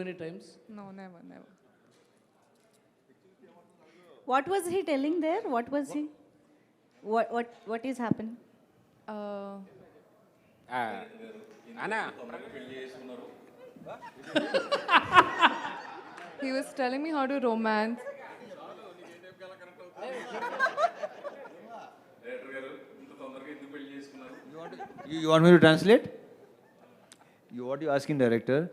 many times? No, never, never. What was he telling there? What was what? he? What what what is happening? Uh, uh, Anna. he was telling me how to romance. you, you want me to translate? You what you asking director?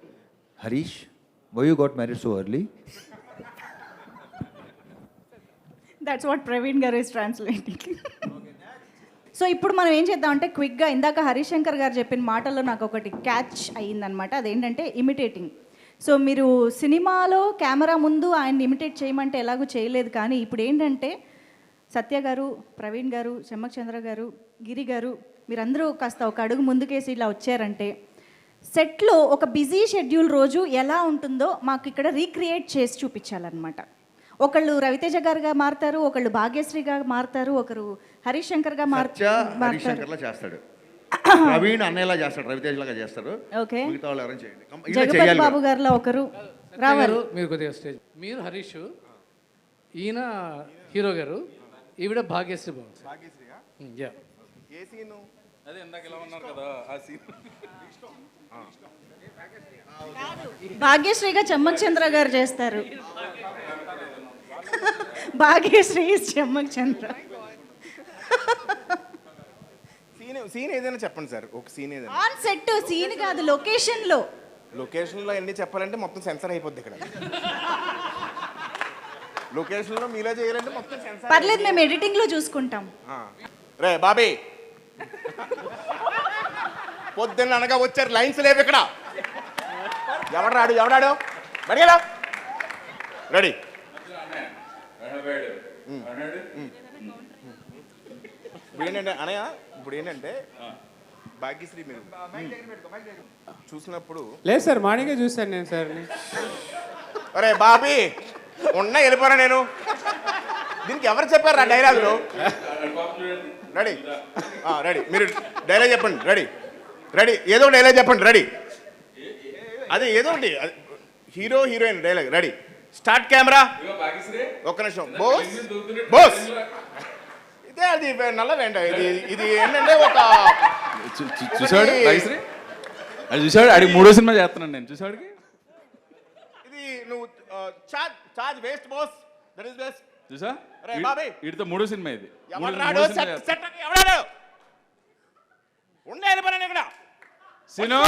Harish, why you got married so early? That's what Praveen గారు is translating so ఇప్పుడు మనం ఏం చేద్దాం అంటే క్విక్గా ఇందాక హరిశంకర్ గారు చెప్పిన మాటల్లో నాకు ఒకటి క్యాచ్ అయ్యిందనమాట అదేంటంటే ఇమిటేటింగ్ సో మీరు సినిమాలో కెమెరా ముందు ఆయన్ని ఇమిటేట్ చేయమంటే ఎలాగూ చేయలేదు. కానీ ఇప్పుడు ఏంటంటే సత్య గారు ప్రవీణ్ గారు చెమ్మక్ చంద్ర గారు గిరి గారు మీరందరూ కాస్త ఒక అడుగు ముందుకేసి ఇలా వచ్చారంటే సెట్లో ఒక బిజీ షెడ్యూల్ రోజు ఎలా ఉంటుందో మాకు ఇక్కడ రీక్రియేట్ చేసి చూపించాలన్నమాట. ఒకళ్ళు రవితేజ గారుగా మారుతారు ఒకళ్ళు భాగ్యశ్రీగా మారుతారు ఒకరు హరీష్ శంకర్గా మారుతారు. హరిశంకర్లా చేస్తాడు. ప్రవీణ్ అన్నయ్యలా చేస్తాడు రవితేజ్ లాగా చేస్తారు ఓకే. మిగతా వాళ్ళు ఎవరైనా చేయండి. కం- ఇలా జగపతి చేయాలి బాబు గారిలో ఒకరు రావాలి. గారు మీరు కొద్దిగా స్టేజ్ మీరు హరీష్ ఈయన హీరో గారు ఈవిడ భాగ్యశ్రీ బాబు. యా. అదే ఇందాక ఇలా ఉన్నారు కదా ఆ సీన్ భాగ్యశ్రీగా చెమ్మక్ చంద్ర గారు చేస్తారు. భాగ్యశ్రీ చెమ్మక్ చంద్ర సీన్ సీన్ ఏదైనా చెప్పండి సార్ ఒక సీన్ ఏదైనా. ఆన్ సెట్ సీన్ కాదు లొకేషన్లో లొకేషన్లో అన్ని చెప్పాలంటే మొత్తం సెన్సర్ అయిపోద్ది ఇక్కడ. లొకేషన్లో మీలో చేయాలంటే మొత్తం సెన్సర్ పర్లేదు మేము ఎడిటింగ్లో చూసుకుంటాం రే బాబీ! పొద్దున్న అనగా వచ్చారు లైన్స్ లేవు ఇక్కడ ఎవడాడు ఎవడాడు బడిగలా రెడీ ఇప్పుడు ఏంటంటే అనయ్య ఇప్పుడు ఏంటంటే భాగ్యశ్రీ మీరు చూసినప్పుడు లేదు సార్ మార్నింగే చూశాను నేను సార్ అరే బాబీ ఉన్న వెళ్ళిపోరా నేను దీనికి ఎవరు చెప్పారు ఆ డైలాగులు రెడీ రెడీ మీరు డైలాగ్ చెప్పండి. రెడీ రెడీ ఏదో డైలాగ్ చెప్పండి. రెడీ అదే ఏదో ఒకటి. Hero heroine dialogue ready start camera ఒక్క నిమిషం. బోస్ బోస్ ఇదే అది నల్ల వెంట. ఇది ఇది ఏంటంటే ఒక చూసాడు? అది చూసాడు? అడిగి మూడో సినిమా చేస్తున్నాను నేను. చూసాడుకి? ఇది నువ్వు charge charge waste boss that is best చూసా. వీడితో మూడో సినిమా ఇది. మూడో- ఎవడాడు మూడో సినిమా సెట్ చేస్తున్నా. సెట్ అని ఎవడాడు ఉండే వెళ్ళిపోయాను ఇక్కడ. సీను?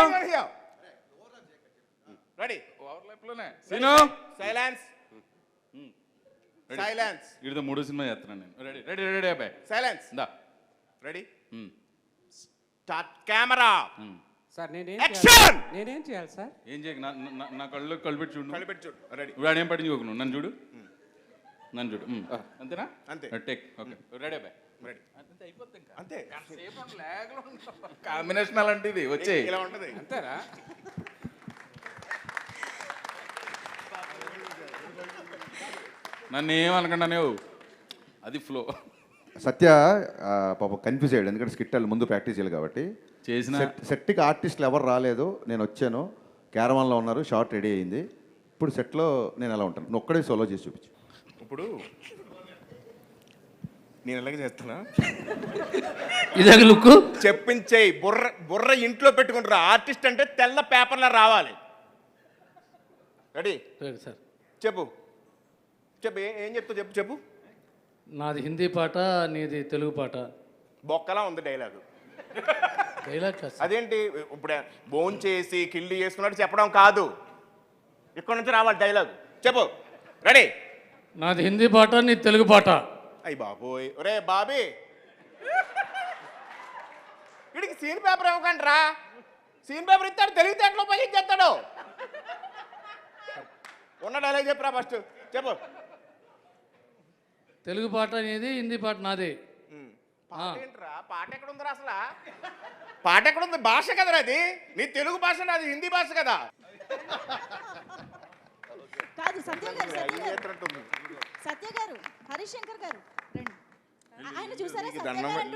రెడీ. ఓవర్లాప్లోనే సీను? సైలెన్స్. Ready. సైలెన్స్. వీడితో మూడో సినిమా చేస్తున్నాను నేను. రెడీ రెడీ రెడీ అబ్బాయి. సైలెన్స్. దా. రెడీ? Start camera. సార్ నేనేం నేనేం చేయాలి సార్? ఏం చేయకు? నా కళ్ళు కళ్ళు పెట్టి చూడు కలిపెట్టి చూడు. రెడీ. ఇప్పుడు ఆడేం పట్టించుకోకు నన్ను చూడు. నన్ను చూడు ఉమ్. అంతేనా? అంతే. టేక్. ఓకే. రెడీ అబ్బాయి. రెడీ. అంతే అయిపోద్ది ఇంకా. అంతే. కాంబినేషన్ అలాంటిది వచ్చే. ఇలా ఉంటది. అంతేరా నన్ను ఏమనకుండా నువ్వు అది ఫ్లో సత్య పాపం కన్ఫ్యూజ్ అయ్యాడు. ఎందుకంటే స్కిట్ వాళ్ళు ముందు ప్రాక్టీస్ చేయాలి కాబట్టి. చేసిన సెట్ సెట్కి ఆర్టిస్టులు ఎవరు రాలేదు. నేను వచ్చాను. క్యారవాన్లో ఉన్నారు. షార్ట్ రెడీ అయింది. ఇప్పుడు సెట్లో నేను ఎలా ఉంటాను? నువ్వు ఒక్కడే సోలో చేసి చూపించు. ఇప్పుడు నేను ఎలాగ చేస్తున్నా? ఇదే లుక్ చెప్పించేయి బుర్ర బుర్ర ఇంట్లో పెట్టుకుంటారు. ఆర్టిస్ట్ అంటే తెల్ల పేపర్లో రావాలి. రెడీ? సార్. చెప్పు. చెప్పు ఏ- చెప్తావు? చెప్పు చెప్పు. నాది హిందీ పాట నీది తెలుగు పాట. బొక్కలా ఉంది డైలాగు. డైలాగ్. అదేంటి? ఇప్పుడు బోన్ చేసి కిల్లి చేసుకున్నట్టు చెప్పడం కాదు. ఇక్కడ నుంచి రావాలి డైలాగ్. చెప్పు. రెడీ? నాది హిందీ పాట నీది తెలుగు పాట. అయ్యి బాబోయ్. ఒరే బాబీ. వీడికి సీన్ పేపర్ ఇవ్వకండి రా సీన్ పేపర్ ఇస్తాడు తెలివితేటలో ఉపయోగించేస్తాడు ఉన్న డైలాగ్ చెప్పురా ఫస్ట్ చెప్పు. తెలుగు పాట నీది హిందీ పాట నాది. పాట ఏంట్రా? పాట ఎక్కడ ఉందిరా అసలు? పాట ఎక్కడ ఉంది భాష కదరా అది? నీ తెలుగు భాష నాది హిందీ భాష కదా. కాదు సత్య గారు సత్య గారు. సత్య గారు హరిశంకర్ గారు రండి ఆయన చూసారా